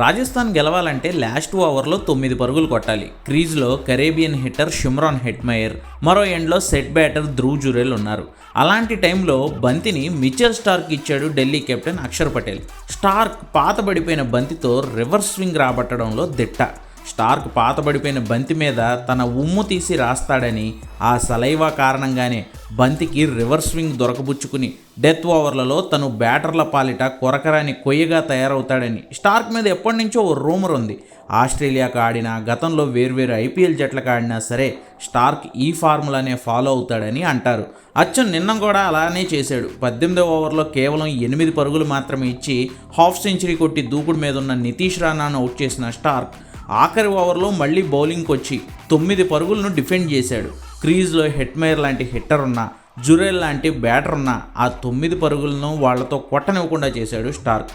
రాజస్థాన్ గెలవాలంటే లాస్ట్ ఓవర్లో తొమ్మిది పరుగులు కొట్టాలి. క్రీజ్లో కరేబియన్ హిట్టర్ షిమ్రాన్ హెట్మయర్ మరో ఎండ్లో సెట్ బ్యాటర్ ధ్రువ్ జురేల్ ఉన్నారు. అలాంటి టైంలో బంతిని మిచెల్ స్టార్క్ ఇచ్చాడు ఢిల్లీ కెప్టెన్ అక్షర్ పటేల్. స్టార్క్ పాతబడిపోయిన బంతితో రివర్స్ స్వింగ్ రాబట్టడంలో దిట్ట. స్టార్క్ పాతబడిపోయిన బంతి మీద తన ఉమ్ము తీసి రాస్తాడని ఆ సలైవా కారణంగానే బంతికి రివర్స్ స్వింగ్ దొరకబుచ్చుకుని డెత్ ఓవర్లలో తను బ్యాటర్ల పాలిట కొరకరాని కొయ్యగా తయారవుతాడని. స్టార్క్ మీద ఎప్పటి నుంచో ఓ రూమర్ ఉంది. ఆస్ట్రేలియాకు ఆడినా గతంలో వేర్వేరు ఐపీఎల్ జట్లకు ఆడినా సరే స్టార్క్ ఈ ఫార్ములానే ఫాలో అవుతాడని అంటారు. అచ్చన్ నిన్న కూడా అలానే చేశాడు. పద్దెనిమిదో ఓవర్లో కేవలం ఎనిమిది పరుగులు మాత్రమే ఇచ్చి హాఫ్ సెంచరీ కొట్టి దూకుడు మీద ఉన్న నితీష్ రాణాను అవుట్ చేసిన స్టార్క్ ఆఖరి ఓవర్లో మళ్ళీ బౌలింగ్కి వచ్చి తొమ్మిది పరుగులను డిఫెండ్ చేశాడు. క్రీజ్లో హెట్మేర్ లాంటి హిట్టర్ ఉన్న జురేల్ లాంటి బ్యాటర్ ఉన్న ఆ తొమ్మిది పరుగులను వాళ్ళతో కొట్టనివ్వకుండా చేశాడు స్టార్క్.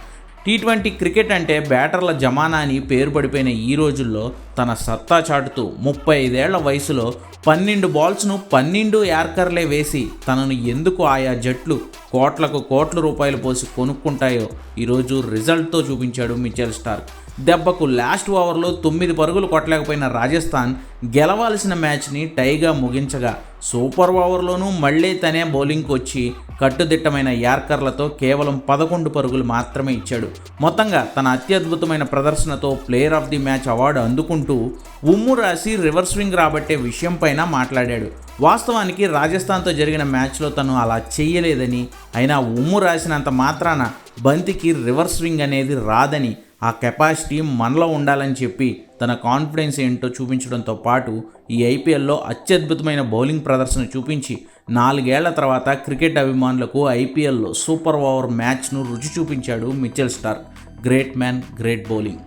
టీ ట్వంటీ క్రికెట్ అంటే బ్యాటర్ల జమానా అని పేరు పడిపోయిన ఈ రోజుల్లో తన సత్తా చాటుతూ ముప్పై ఐదేళ్ళ వయసులో పన్నెండు బాల్స్ను పన్నెండు యార్కర్లే వేసి తనను ఎందుకు ఆయా జట్లు కోట్లకు కోట్ల రూపాయలు పోసి కొనుక్కుంటాయో ఈరోజు రిజల్ట్తో చూపించాడు మిచెల్ స్టార్క్. దెబ్బకు లాస్ట్ ఓవర్లో తొమ్మిది పరుగులు కొట్టలేకపోయిన రాజస్థాన్ గెలవాల్సిన మ్యాచ్ని టైగా ముగించగా సూపర్ ఓవర్లోనూ మళ్ళీ తనే బౌలింగ్కి వచ్చి కట్టుదిట్టమైన యార్కర్లతో కేవలం పదకొండు పరుగులు మాత్రమే ఇచ్చాడు. మొత్తంగా తన అత్యద్భుతమైన ప్రదర్శనతో player of the match award అందుకుంటూ ఉమ్ము రాసి రివర్స్ స్వింగ్ రాబట్టే విషయంపైన మాట్లాడాడు. వాస్తవానికి రాజస్థాన్తో జరిగిన మ్యాచ్లో తను అలా చేయలేదని అయినా ఉమ్ము రాసినంత మాత్రాన బంతికి రివర్స్ స్వింగ్ అనేది రాదని ఆ కెపాసిటీ మనలో ఉండాలని చెప్పి తన కాన్ఫిడెన్స్ ఏంటో చూపించడంతో పాటు ఈ ఐపీఎల్లో అత్యద్భుతమైన బౌలింగ్ ప్రదర్శన చూపించి నాలుగేళ్ళ తర్వాత క్రికెట్ అభిమానులకు ఐపీఎల్లో సూపర్ ఓవర్ మ్యాచ్ను రుచి చూపించాడు Mitchell Starc great man great bowling